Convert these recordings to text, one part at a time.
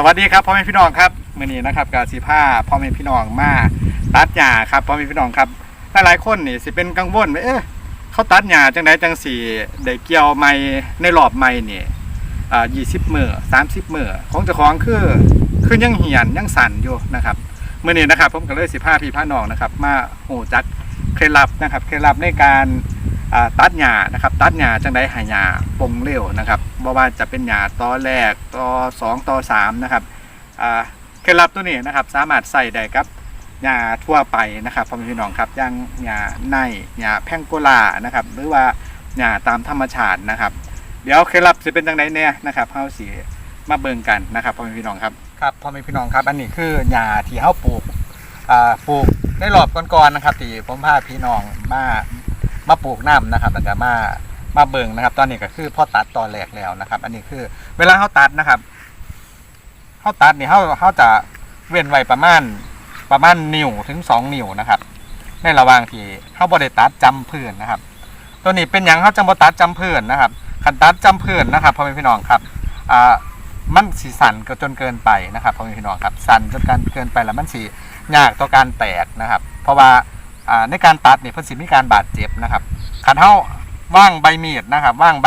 สวัสดีครับพ่อแม่พี่น้องครับมื่อนี้นะครับกาสีผ้าพ่อแม่พี่น้องมาตัดหญ้าครับพ่อแม่พี่น้องครับหลายๆคนนี่สิเป็นกังวลว่าเอ๊ะเขาตัดหญ้าจังไดจังสี่ได้เกี่ยวไม่ในรอบไม่นี่อ่า20มื้อ30มื้อของเจ้าของคือคือยังเหียนยังสั่นอยู่นะครับมื่อนี้นะครับผมก็เลยสิผ้าพี่พาน้องนะครับ มาโหจักเคล็ดลับนะครับเคล็ดลับในการ ตัดหญ้านะครับตัดหญ้าจังได้หญ้าปงเร็วนะครับบ่ว่าจะเป็นหญ้าตอแรกตอสองตอสามนะครับเคล็ดลับตัวนี้นะครับสามารถใส่ได้กับยาทั่วไปนะครับพ่อแม่พี่น้องครับอย่างยาในยาแพงโกลานะครับหรือว่ายาตามธรรมชาตินะครับ เดี๋ยวเคล็ดลับจะเป็นจังไดเนี่ยนะครับเฮาสิมาเบิ่งกันนะครับพ่อแม่พี่น้องครับครับพ่อแม่พี่น้องครับ อันนี้คือยาที่เฮาปลูกปลูกในรอบก่อนๆนะครับที่ผมพาพี่น้องมา มาปลูกน้ำนะครับแล้วก็มามาเบิ่งนะครับ ตอนนี้ก็คือพ่อตัดตอนแรกแล้วนะครับ อันนี้คือ เวลาเฮาตัดนะครับเขาตัดนี่เขาเขาจะเว้นไว้ประมาณประมาณนิ้วถึงสองนิ้วนะครับ ในระหว่างที่เขาบริตัดจำพื้นนะครับ ตัวนี้เป็นอย่างเขาจังบตัดจำพื้นนะครับคันตัดจำพื้นนะครับพ่อแม่พี่น้องครับอ่ามันสีสันก็จนเกินไปนะครับพ่อแม่พี่น้องครับสันจนการเกินไปแล้วมันสียากต่อการแตกนะครับ เพราะว่า ในการตัดเนี่เพิ่นสิมีการบาดเจ็บนะครับคันเขาว่างใบมีดนะครับว่างใบ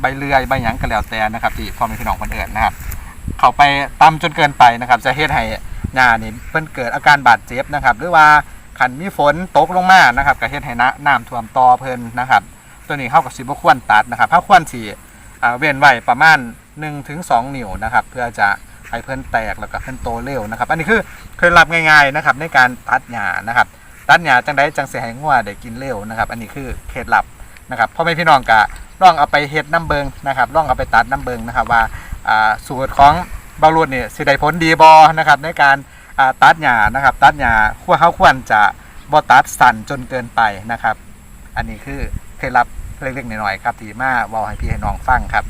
ใบเลื่อยใบหยังก็แล้วแต่นะครับที่พ่อแม่พี่น้องคนอื่นนะครับ เข้าไปต่ำจนเกินไปนะครับ จะเฮ็ดให้หญ้านี่เพิ่นเกิดอาการบาดเจ็บนะครับ หรือว่าขันมีฝนตกลงมานะครับก็เฮ็ดให้น้ำน้ำท่วมตอเพิ่นนะครับ ตัวนี้เข้ากับสิบ่ควรตัดนะครับถ้าควรสิอ่เว้นไว้ประมาณ1ถึง2นิ้วนะครับ เพื่อจะ ให้เพิ่อนแตกแล้วก็เพิ่อนโตเร็วนะครับ อันนี้คือเคล็ดลับง่ายๆนะครับในการตัดหญ้านะครับตัดหญ้าจังไดจังเสิให้งัวได้กินเร็วนะครับ อันนี้คือเคล็ดลับนะครับพ่อแม่พี่น้องก็ลองเอาไปเฮ็ดน้ำเบิงนะครับลองเอาไปตัดน้ำเบิงนะครับว่าอ่าสูตรของบารุดเนี่ยสิได้ผลดีบอนะครับในการตัดหญ้านะครับ ตัดหญ้าควเขาควรจะบ่ตัดสั่นจนเกินไปนะครับ อันนี้คือเคล็ดลับเล็กๆหน้อยๆครับที่มาเว้าให้พี่ให้น้องฟังครับ